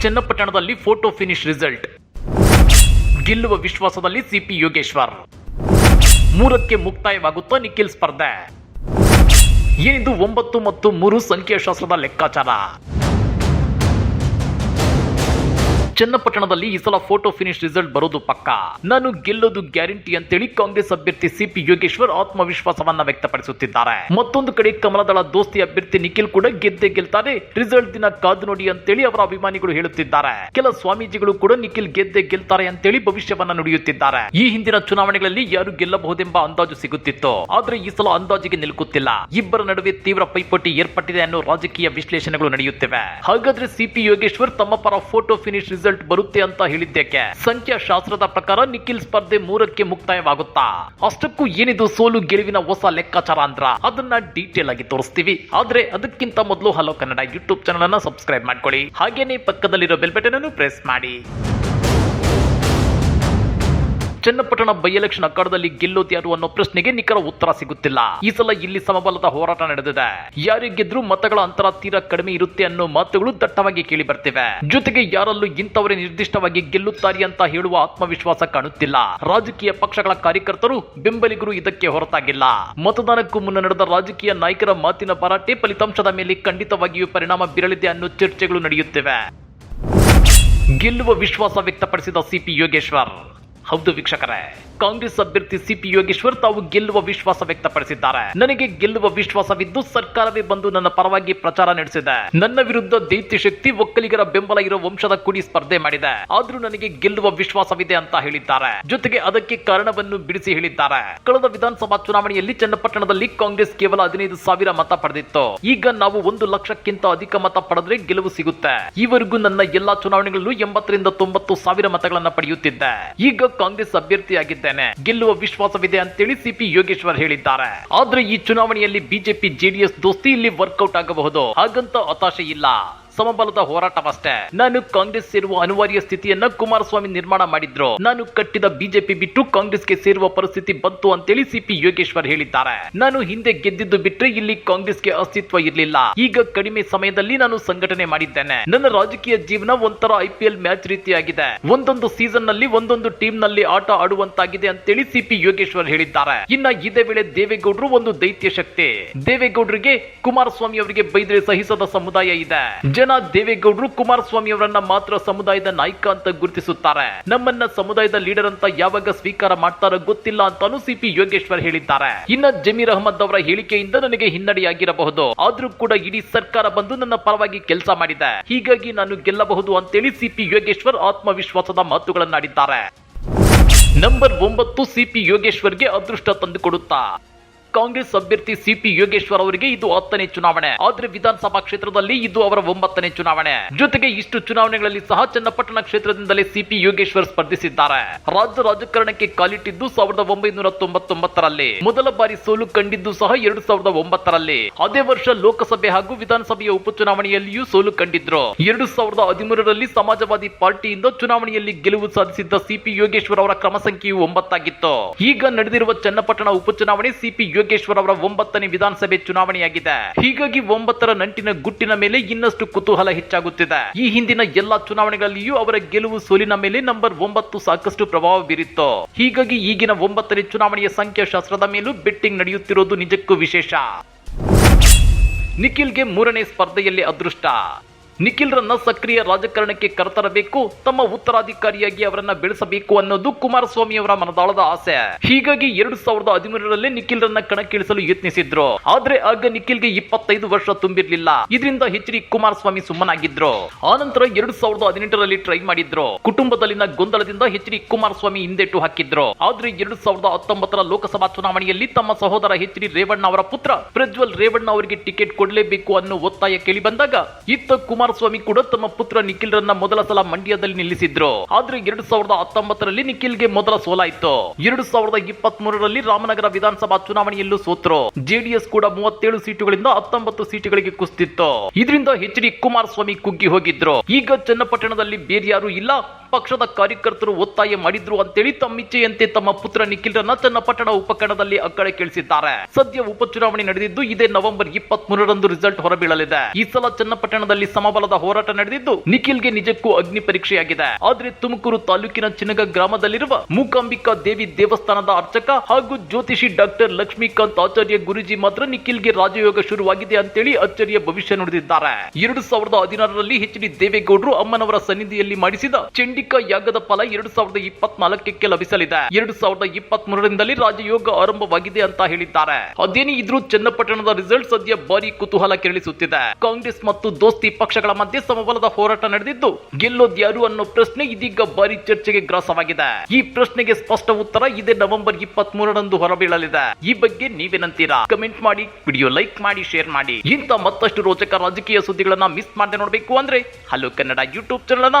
ಚನ್ನಪಟ್ಟಣದಲ್ಲಿ photo finish result. ಗೆಲ್ಲುವ ವಿಶ್ವಾಸದಲ್ಲಿ CP Yogeshwar. ಮೂರಕ್ಕೆ ಮುಕ್ತಾಯವಾಗುತ್ತಾ ನಿಖಿಲ್ ಸ್ಪರ್ಧೆ. ಏನಿದು ಒಂಬತ್ತು ಮತ್ತು ಮೂರು ಸಂಖ್ಯಾಶಾಸ್ತ್ರದ ಲೆಕ್ಕಾಚಾರ. ಚನ್ನಪಟ್ಟಣದಲ್ಲಿ ಈ ಸಲ ಫೋಟೋ ಫಿನಿಶ್ ರಿಸಲ್ಟ್ ಬರೋದು ಪಕ್ಕ. ನಾನು ಗೆಲ್ಲೋದು ಗ್ಯಾರಂಟಿ ಅಂತೇಳಿ ಕಾಂಗ್ರೆಸ್ ಅಭ್ಯರ್ಥಿ ಸಿಪಿ ಯೋಗೇಶ್ವರ್ ಆತ್ಮವಿಶ್ವಾಸವನ್ನ ವ್ಯಕ್ತಪಡಿಸುತ್ತಿದ್ದಾರೆ. ಮತ್ತೊಂದು ಕಡೆ ಕಮಲದಳ ದೋಸ್ತಿ ಅಭ್ಯರ್ಥಿ ನಿಖಿಲ್ ಕೂಡ ಗೆದ್ದೆ ಗೆಲ್ತಾರೆ ರಿಸಲ್ಟ್ ದಿನ ಕಾದು ನೋಡಿ ಅಂತೇಳಿ ಅವರ ಅಭಿಮಾನಿಗಳು ಹೇಳುತ್ತಿದ್ದಾರೆ. ಕೆಲ ಸ್ವಾಮೀಜಿಗಳು ಕೂಡ ನಿಖಿಲ್ ಗೆದ್ದೆ ಗೆಲ್ತಾರೆ ಅಂತೇಳಿ ಭವಿಷ್ಯವನ್ನ ನುಡಿಯುತ್ತಿದ್ದಾರೆ. ಈ ಹಿಂದಿನ ಚುನಾವಣೆಗಳಲ್ಲಿ ಯಾರು ಗೆಲ್ಲಬಹುದೆಂಬ ಅಂದಾಜು ಸಿಗುತ್ತಿತ್ತು. ಆದ್ರೆ ಈ ಸಲ ಅಂದಾಜಿಗೆ ನಿಲುಕುತ್ತಿಲ್ಲ. ಇಬ್ಬರ ನಡುವೆ ತೀವ್ರ ಪೈಪೋಟಿ ಏರ್ಪಟ್ಟಿದೆ ಅನ್ನೋ ರಾಜಕೀಯ ವಿಶ್ಲೇಷಣೆಗಳು ನಡೆಯುತ್ತಿವೆ. ಹಾಗಾದ್ರೆ ಸಿಪಿ ಯೋಗೇಶ್ವರ್ ತಮ್ಮ ಪರ ಫೋಟೋ ಫಿನಿಶ್ ರಿಸಲ್ಟ್ ಬರುತ್ತೆ ಅಂತ ಹೇಳಿದ್ದಕ್ಕೆ ಸಂಖ್ಯಾಶಾಸ್ತ್ರದ ಪ್ರಕಾರ ನಿಖಿಲ್ ಸ್ಪರ್ಧೆ ಮೂರಕ್ಕೆ ಮುಕ್ತಾಯವಾಗುತ್ತಾ? ಅಷ್ಟಕ್ಕೂ ಏನಿದು ಸೋಲು ಗೆಲುವಿನ ಹೊಸ ಲೆಕ್ಕಾಚಾರ ಅಂದ್ರ? ಅದನ್ನ ಡೀಟೇಲ್ ಆಗಿ ತೋರಿಸ್ತೀವಿ. ಆದ್ರೆ ಅದಕ್ಕಿಂತ ಮೊದಲು ಹಲೋ ಕನ್ನಡ ಯೂಟ್ಯೂಬ್ ಚಾನಲ್ ಅನ್ನ ಸಬ್ಸ್ಕ್ರೈಬ್ ಮಾಡ್ಕೊಳ್ಳಿ. ಹಾಗೇನೆ ಪಕ್ಕದಲ್ಲಿರೋ ಬೆಲ್ ಬಟನ್ ಅನ್ನು ಪ್ರೆಸ್ ಮಾಡಿ. ಚನ್ನಪಟ್ಟಣ ಬೈ ಎಲೆಕ್ಷನ್ ಅಖಾಡದಲ್ಲಿ ಗೆಲ್ಲೋದು ಯಾರು ಅನ್ನೋ ಪ್ರಶ್ನೆಗೆ ನಿಖರ ಉತ್ತರ ಸಿಗುತ್ತಿಲ್ಲ. ಈ ಸಲ ಇಲ್ಲಿ ಸಮಬಲದ ಹೋರಾಟ ನಡೆದಿದೆ. ಯಾರು ಗೆದ್ರು ಮತಗಳ ಅಂತರ ತೀರಾ ಕಡಿಮೆ ಇರುತ್ತೆ ಅನ್ನೋ ಮಾತುಗಳು ದಟ್ಟವಾಗಿ ಕೇಳಿ ಬರ್ತಿವೆ ಜೊತೆಗೆ ಯಾರಲ್ಲೂ ಇಂಥವರೇ ನಿರ್ದಿಷ್ಟವಾಗಿ ಗೆಲ್ಲುತ್ತಾರೆ ಅಂತ ಹೇಳುವ ಆತ್ಮವಿಶ್ವಾಸ ಕಾಣುತ್ತಿಲ್ಲ. ರಾಜಕೀಯ ಪಕ್ಷಗಳ ಕಾರ್ಯಕರ್ತರು ಬೆಂಬಲಿಗರು ಇದಕ್ಕೆ ಹೊರತಾಗಿಲ್ಲ. ಮತದಾನಕ್ಕೂ ಮುನ್ನ ನಡೆದ ರಾಜಕೀಯ ನಾಯಕರ ಮಾತಿನ ಪರಾಟೆ ಫಲಿತಾಂಶದ ಮೇಲೆ ಖಂಡಿತವಾಗಿಯೂ ಪರಿಣಾಮ ಬೀರಲಿದೆ ಅನ್ನೋ ಚರ್ಚೆಗಳು ನಡೆಯುತ್ತಿವೆ. ಗೆಲ್ಲುವ ವಿಶ್ವಾಸ ವ್ಯಕ್ತಪಡಿಸಿದ ಸಿಪಿ ಯೋಗೇಶ್ವರ್. ಹೌದು ವೀಕ್ಷಕರೇ, ಕಾಂಗ್ರೆಸ್ ಅಭ್ಯರ್ಥಿ ಸಿಪಿ ಯೋಗೇಶ್ವರ್ ತಾವು ಗೆಲ್ಲುವ ವಿಶ್ವಾಸ ವ್ಯಕ್ತಪಡಿಸಿದ್ದಾರೆ. ನನಗೆ ಗೆಲ್ಲುವ ವಿಶ್ವಾಸವಿದ್ದು ಸರ್ಕಾರವೇ ಬಂದು ನನ್ನ ಪರವಾಗಿ ಪ್ರಚಾರ ನಡೆಸಿದೆ. ನನ್ನ ವಿರುದ್ಧ ದೈತ್ಯ ಶಕ್ತಿ, ಒಕ್ಕಲಿಗರ ಬೆಂಬಲ ಇರೋ ವಂಶದ ಕುಡಿ ಸ್ಪರ್ಧೆ ಮಾಡಿದೆ. ಆದ್ರೂ ನನಗೆ ಗೆಲ್ಲುವ ವಿಶ್ವಾಸವಿದೆ ಅಂತ ಹೇಳಿದ್ದಾರೆ. ಜೊತೆಗೆ ಅದಕ್ಕೆ ಕಾರಣವನ್ನು ಬಿಡಿಸಿ ಹೇಳಿದ್ದಾರೆ. ಕಳೆದ ವಿಧಾನಸಭಾ ಚುನಾವಣೆಯಲ್ಲಿ ಚನ್ನಪಟ್ಟಣದಲ್ಲಿ ಕಾಂಗ್ರೆಸ್ ಕೇವಲ ಹದಿನೈದು ಸಾವಿರ ಮತ ಪಡೆದಿತ್ತು. ಈಗ ನಾವು ಒಂದು ಲಕ್ಷಕ್ಕಿಂತ ಅಧಿಕ ಮತ ಪಡೆದ್ರೆ ಗೆಲುವು ಸಿಗುತ್ತೆ. ಈವರೆಗೂ ನನ್ನ ಎಲ್ಲಾ ಚುನಾವಣೆಗಳಲ್ಲೂ ಎಂಬತ್ತರಿಂದ ತೊಂಬತ್ತು ಸಾವಿರ ಮತಗಳನ್ನ ಪಡೆಯುತ್ತಿದ್ದೆ. ಈಗ ಕಾಂಗ್ರೆಸ್ ಅಭ್ಯರ್ಥಿಯಾಗಿದ್ದೇನೆ. ಗೆಲ್ಲುವ ವಿಶ್ವಾಸವಿದೆ ಅಂತೇಳಿ ಸಿಪಿ ಯೋಗೇಶ್ವರ್ ಹೇಳಿದ್ದಾರೆ. ಆದ್ರೆ ಈ ಚುನಾವಣೆಯಲ್ಲಿ ಬಿಜೆಪಿ, ಜೆಡಿಎಸ್ ದೋಸ್ತಿ ಇಲ್ಲಿ ವರ್ಕೌಟ್ ಆಗಬಹುದು. ಹಾಗಂತ ಹತಾಶೆ ಇಲ್ಲ. ಸಮಬಲದ ಹೋರಾಟವಷ್ಟೇ. ನಾನು ಕಾಂಗ್ರೆಸ್ ಸೇರುವ ಅನಿವಾರ್ಯ ಸ್ಥಿತಿಯನ್ನ ಕುಮಾರಸ್ವಾಮಿ ನಿರ್ಮಾಣ ಮಾಡಿದ್ರು. ನಾನು ಕಟ್ಟಿದ ಬಿಜೆಪಿ ಬಿಟ್ಟು ಕಾಂಗ್ರೆಸ್ಗೆ ಸೇರುವ ಪರಿಸ್ಥಿತಿ ಬಂತು ಅಂತೇಳಿ ಸಿಪಿ ಯೋಗೇಶ್ವರ್ ಹೇಳಿದ್ದಾರೆ. ನಾನು ಹಿಂದೆ ಗೆದ್ದಿದ್ದು ಬಿಟ್ರೆ ಇಲ್ಲಿ ಕಾಂಗ್ರೆಸ್ಗೆ ಅಸ್ತಿತ್ವ ಇರಲಿಲ್ಲ. ಈಗ ಕಡಿಮೆ ಸಮಯದಲ್ಲಿ ನಾನು ಸಂಘಟನೆ ಮಾಡಿದ್ದೇನೆ. ನನ್ನ ರಾಜಕೀಯ ಜೀವನ ಒಂಥರ ಐಪಿಎಲ್ ಮ್ಯಾಚ್ ರೀತಿಯಾಗಿದೆ. ಒಂದೊಂದು ಸೀಸನ್ನಲ್ಲಿ ಒಂದೊಂದು ಟೀಮ್ನಲ್ಲಿ ಆಟ ಆಡುವಂತಾಗಿದೆ ಅಂತೇಳಿ ಸಿಪಿ ಯೋಗೇಶ್ವರ್ ಹೇಳಿದ್ದಾರೆ. ಇನ್ನ ಇದೇ ವೇಳೆ ದೇವೇಗೌಡರು ಒಂದು ದೈತ್ಯ ಶಕ್ತಿ. ದೇವೇಗೌಡರಿಗೆ ಕುಮಾರಸ್ವಾಮಿ ಅವರಿಗೆ ಬೈದ್ರೆ ಸಹಿಸದ ಸಮುದಾಯ ಇದೆ. ಜನ ದೇವೇಗೌಡರು ಕುಮಾರಸ್ವಾಮಿ ಅವರನ್ನ ಮಾತ್ರ ಸಮುದಾಯದ ನಾಯಕ ಅಂತ ಗುರುತಿಸುತ್ತಾರೆ. ನಮ್ಮನ್ನ ಸಮುದಾಯದ ಲೀಡರ್ ಅಂತ ಯಾವಾಗ ಸ್ವೀಕಾರ ಮಾಡ್ತಾರೋ ಗೊತ್ತಿಲ್ಲ ಅಂತಾನು ಸಿಪಿ ಯೋಗೇಶ್ವರ್ ಹೇಳಿದ್ದಾರೆ. ಇನ್ನ ಜಮೀರ್ ಅಹಮದ್ ಅವರ ಹೇಳಿಕೆಯಿಂದ ನನಗೆ ಹಿನ್ನಡೆಯಾಗಿರಬಹುದು. ಆದ್ರೂ ಕೂಡ ಇಡೀ ಸರ್ಕಾರ ಬಂದು ನನ್ನ ಪರವಾಗಿ ಕೆಲಸ ಮಾಡಿದೆ. ಹೀಗಾಗಿ ನಾನು ಗೆಲ್ಲಬಹುದು ಅಂತೇಳಿ ಸಿಪಿ ಯೋಗೇಶ್ವರ್ ಆತ್ಮವಿಶ್ವಾಸದ ಮಾತುಗಳನ್ನಾಡಿದ್ದಾರೆ. ನಂಬರ್ ಒಂಬತ್ತು ಸಿಪಿ ಯೋಗೇಶ್ವರ್ಗೆ ಅದೃಷ್ಟ ತಂದುಕೊಡುತ್ತಾ. ಕಾಂಗ್ರೆಸ್ ಅಭ್ಯರ್ಥಿ ಸಿಪಿ ಯೋಗೇಶ್ವರ್ ಅವರಿಗೆ ಇದು ಹತ್ತನೇ ಚುನಾವಣೆ. ಆದ್ರೆ ವಿಧಾನಸಭಾ ಕ್ಷೇತ್ರದಲ್ಲಿ ಇದು ಅವರ ಒಂಬತ್ತನೇ ಚುನಾವಣೆ. ಜೊತೆಗೆ ಇಷ್ಟು ಚುನಾವಣೆಗಳಲ್ಲಿ ಸಹ ಚನ್ನಪಟ್ಟಣ ಕ್ಷೇತ್ರದಿಂದಲೇ ಸಿಪಿ ಯೋಗೇಶ್ವರ್ ಸ್ಪರ್ಧಿಸಿದ್ದಾರೆ. ರಾಜ್ಯ ರಾಜಕಾರಣಕ್ಕೆ ಕಾಲಿಟ್ಟಿದ್ದು ಸಾವಿರದ ಒಂಬೈನೂರ ತೊಂಬತ್ತೊಂಬತ್ತರಲ್ಲಿ. ಮೊದಲ ಬಾರಿ ಸೋಲು ಕಂಡಿದ್ದು ಸಹ ಎರಡು ಸಾವಿರದ ಒಂಬತ್ತರಲ್ಲಿ. ಅದೇ ವರ್ಷ ಲೋಕಸಭೆ ಹಾಗೂ ವಿಧಾನಸಭೆಯ ಉಪಚುನಾವಣೆಯಲ್ಲಿಯೂ ಸೋಲು ಕಂಡಿದ್ರು. ಎರಡು ಸಾವಿರದ ಹದಿಮೂರರಲ್ಲಿ ಸಮಾಜವಾದಿ ಪಾರ್ಟಿಯಿಂದ ಚುನಾವಣೆಯಲ್ಲಿ ಗೆಲುವು ಸಾಧಿಸಿದ್ದ ಸಿಪಿ ಯೋಗೇಶ್ವರ್ ಅವರ ಕ್ರಮ ಸಂಖ್ಯೆಯು ಒಂಬತ್ತಾಗಿತ್ತು. ಈಗ ನಡೆದಿರುವ ಚನ್ನಪಟ್ಟಣ ಉಪಚುನಾವಣೆ ಸಿಪಿ ಯೋಗೇಶ್ವರ್ ಅವರ ಒಂಬತ್ತನೇ ವಿಧಾನಸಭೆ ಚುನಾವಣೆಯಾಗಿದೆ. ಹೀಗಾಗಿ ಒಂಬತ್ತರ ನಂಟಿನ ಗುಟ್ಟಿನ ಮೇಲೆ ಇನ್ನಷ್ಟು ಕುತೂಹಲ ಹೆಚ್ಚಾಗುತ್ತಿದೆ. ಈ ಹಿಂದಿನ ಎಲ್ಲಾ ಚುನಾವಣೆಗಳಲ್ಲಿಯೂ ಅವರ ಗೆಲುವು ಸೋಲಿನ ಮೇಲೆ ನಂಬರ್ ಒಂಬತ್ತು ಸಾಕಷ್ಟು ಪ್ರಭಾವ ಬೀರಿತ್ತು. ಹೀಗಾಗಿ ಈಗಿನ ಒಂಬತ್ತನೇ ಚುನಾವಣೆಯ ಸಂಖ್ಯಾಶಾಸ್ತ್ರದ ಮೇಲೂ ಬೆಟ್ಟಿಂಗ್ ನಡೆಯುತ್ತಿರೋದು ನಿಜಕ್ಕೂ ವಿಶೇಷ. ನಿಖಿಲ್ಗೆ ಮೂರನೇ ಸ್ಪರ್ಧೆಯಲ್ಲಿ ಅದೃಷ್ಟ. ನಿಖಿಲ್ರನ್ನ ಸಕ್ರಿಯ ರಾಜಕಾರಣಕ್ಕೆ ಕರೆತರಬೇಕು, ತಮ್ಮ ಉತ್ತರಾಧಿಕಾರಿಯಾಗಿ ಅವರನ್ನ ಬೆಳೆಸಬೇಕು ಅನ್ನೋದು ಕುಮಾರಸ್ವಾಮಿ ಅವರ ಮನದಾಳದ ಆಸೆ. ಹೀಗಾಗಿ ಎರಡು ಸಾವಿರದ ಹದಿಮೂರರಲ್ಲಿ ನಿಖಿಲ್ರನ್ನ ಕಣಕ್ಕಿಳಿಸಲು ಯತ್ನಿಸಿದ್ರು. ಆದ್ರೆ ಆಗ ನಿಖಿಲ್ಗೆ ಇಪ್ಪತ್ತೈದು ವರ್ಷ ತುಂಬಿರ್ಲಿಲ್ಲ. ಇದರಿಂದ ಎಚ್ ಡಿ ಕುಮಾರಸ್ವಾಮಿ ಸುಮ್ಮನಾಗಿದ್ರು. ಆನಂತರ ಎರಡ್ ಸಾವಿರದ ಹದಿನೆಂಟರಲ್ಲಿ ಟ್ರೈ ಮಾಡಿದ್ರು. ಕುಟುಂಬದಲ್ಲಿನ ಗೊಂದಲದಿಂದ ಎಚ್ ಡಿ ಕುಮಾರಸ್ವಾಮಿ ಹಿಂದೆಟ್ಟು ಹಾಕಿದ್ರು. ಆದ್ರೆ ಎರಡ್ ಸಾವಿರದ ಹತ್ತೊಂಬತ್ತರ ಲೋಕಸಭಾ ಚುನಾವಣೆಯಲ್ಲಿ ತಮ್ಮ ಸಹೋದರ ಎಚ್ ಡಿ ರೇವಣ್ಣ ಅವರ ಪುತ್ರ ಪ್ರಜ್ವಲ್ ರೇವಣ್ಣ ಅವರಿಗೆ ಟಿಕೆಟ್ ಕೊಡಲೇಬೇಕು ಅನ್ನೋ ಒತ್ತಾಯ ಕೇಳಿ ಬಂದಾಗ, ಇತ್ತ ಕುಮಾರಸ್ವಾಮಿ ಕೂಡ ತಮ್ಮ ಪುತ್ರ ನಿಖಿಲ್ ರನ್ನ ಮೊದಲ ಸಲ ಮಂಡ್ಯದಲ್ಲಿ ನಿಲ್ಲಿಸಿದ್ರು. ಆದ್ರೆ ಎರಡ್ ಸಾವಿರದ ಹತ್ತೊಂಬತ್ತರಲ್ಲಿ ನಿಖಿಲ್ಗೆ ಮೊದಲ ಸೋಲಾಯಿತು. ಎರಡ್ ಸಾವಿರದ ಇಪ್ಪತ್ತ್ ಮೂರರಲ್ಲಿ ರಾಮನಗರ ವಿಧಾನಸಭಾ ಚುನಾವಣೆಯಲ್ಲೂ ಸೋತರು. ಜೆಡಿಎಸ್ ಕೂಡ ಮೂವತ್ತೇಳು ಸೀಟುಗಳಿಂದ ಹತ್ತೊಂಬತ್ತು ಸೀಟುಗಳಿಗೆ ಕುಸಿತಿತ್ತು. ಇದರಿಂದ ಎಚ್ ಡಿ ಕುಮಾರಸ್ವಾಮಿ ಕುಗ್ಗಿ ಹೋಗಿದ್ರು. ಈಗ ಚನ್ನಪಟ್ಟಣದಲ್ಲಿ ಬೇರ್ಯಾರು ಇಲ್ಲ. ಪಕ್ಷದ ಕಾರ್ಯಕರ್ತರು ಒತ್ತಾಯ ಮಾಡಿದ್ರು ಅಂತೇಳಿ ತಮ್ಮಿಚ್ಛೆಯಂತೆ ತಮ್ಮ ಪುತ್ರ ನಿಖಿಲ್ರನ್ನ ಚನ್ನಪಟ್ಟಣ ಉಪಕರಣದಲ್ಲಿ ಅಕ್ಕಳೆ ಕೇಳಿಸಿದ್ದಾರೆ ಸದ್ಯ ಉಪಚುನಾವಣೆ ನಡೆದಿದ್ದು ಇದೇ ನವೆಂಬರ್ ಇಪ್ಪತ್ತ್ ಮೂರರಂದು ರಿಸಲ್ಟ್ ಹೊರಬೀಳಲಿದೆ. ಈ ಸಲ ಚನ್ನಪಟ್ಟಣದಲ್ಲಿ ಸಮಬಲದ ಹೋರಾಟ ನಡೆದಿದ್ದು ನಿಖಿಲ್ಗೆ ನಿಜಕ್ಕೂ ಅಗ್ನಿ ಪರೀಕ್ಷೆಯಾಗಿದೆ. ಆದ್ರೆ ತುಮಕೂರು ತಾಲೂಕಿನ ಚಿನಗ ಗ್ರಾಮದಲ್ಲಿರುವ ಮೂಕಾಂಬಿಕಾ ದೇವಿ ದೇವಸ್ಥಾನದ ಅರ್ಚಕ ಹಾಗೂ ಜ್ಯೋತಿಷಿ ಡಾಕ್ಟರ್ ಲಕ್ಷ್ಮೀಕಾಂತ್ ಆಚಾರ್ಯ ಗುರುಜಿ ಮಾತ್ರ ನಿಖಿಲ್ಗೆ ರಾಜಯೋಗ ಶುರುವಾಗಿದೆ ಅಂತೇಳಿ ಅಚ್ಚರಿಯ ಭವಿಷ್ಯ ನುಡಿದಿದ್ದಾರೆ. ಎರಡು ಸಾವಿರದ ಹದಿನಾರರಲ್ಲಿ ಎಚ್ ಡಿ ದೇವೇಗೌಡರು ಅಮ್ಮನವರ ಸನ್ನಿಧಿಯಲ್ಲಿ ಮಾಡಿಸಿದ ಚಂಡಿಕಾ ಯಾಗದ ಫಲ ಎರಡು ಸಾವಿರದ ಇಪ್ಪತ್ನಾಲ್ಕಕ್ಕೆ ಲಭಿಸಲಿದೆ. ಎರಡು ಸಾವಿರದ ಇಪ್ಪತ್ತ್ ಮೂರರಿಂದಲೇ ರಾಜಯೋಗ ಆರಂಭವಾಗಿದೆ ಅಂತ ಹೇಳಿದ್ದಾರೆ. ಅದೇನೇ ಇದ್ರೂ ಚನ್ನಪಟ್ಟಣದ ರಿಸಲ್ಟ್ ಸದ್ಯ ಭಾರಿ ಕುತೂಹಲ ಕೆರಳಿಸುತ್ತಿದೆ. ಕಾಂಗ್ರೆಸ್ ಮತ್ತು ದೋಸ್ತಿ ಪಕ್ಷಗಳ ಮಧ್ಯೆ ಸಮಬಲದ ಹೋರಾಟ ನಡೆದಿದ್ದು ಗೆಲ್ಲೋದ್ಯಾರು ಅನ್ನೋ ಪ್ರಶ್ನೆ ಇದೀಗ ಭಾರಿ ಚರ್ಚೆಗೆ ಗ್ರಾಸವಾಗಿದೆ. ಈ ಪ್ರಶ್ನೆಗೆ ಸ್ಪಷ್ಟ ಉತ್ತರ ಇದೇ ನವೆಂಬರ್ ಇಪ್ಪತ್ತ್ ಮೂರರಂದು ಹೊರಬೀಳಲಿದೆ. ಈ ಬಗ್ಗೆ ನೀವೇನಂತೀರಾ? ಕಮೆಂಟ್ ಮಾಡಿ, ವಿಡಿಯೋ ಲೈಕ್ ಮಾಡಿ, ಶೇರ್ ಮಾಡಿ. ಇಂಥ ಮತ್ತಷ್ಟು ರೋಚಕ ರಾಜಕೀಯ ಸುದ್ದಿಗಳನ್ನ ಮಿಸ್ ಮಾಡದೆ ನೋಡಬೇಕು ಅಂದ್ರೆ ಹಲೋ ಕನ್ನಡ ಯೂಟ್ಯೂಬ್ ಚಾನಲ್ ಅನ್ನ